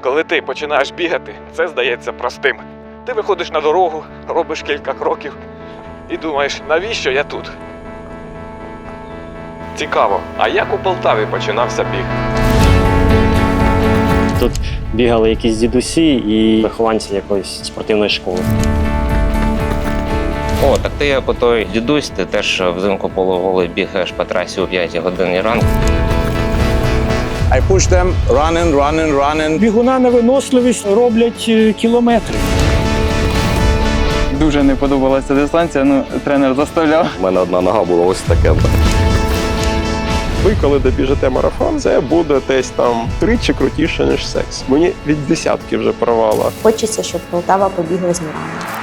Коли ти починаєш бігати, це здається простим. Ти виходиш на дорогу, робиш кілька кроків і думаєш, навіщо я тут? Цікаво, а як у Полтаві починався біг? Тут бігали якісь дідусі і вихованці якоїсь спортивної школи. О, так ти як отой дідусь, ти теж взимку полуголий бігаєш по трасі о 5 годині ранку. I push them, running, running, running. Бігуна на виносливість роблять е, кілометри. Дуже не подобалася дистанція, ну тренер заставляв. У мене одна нога була ось таке. Ви, коли добіжите марафон, це буде десь там тричі крутіше, ніж секс. Мені від десятки вже провала. Хочеться, щоб Полтава побігла з Міраном.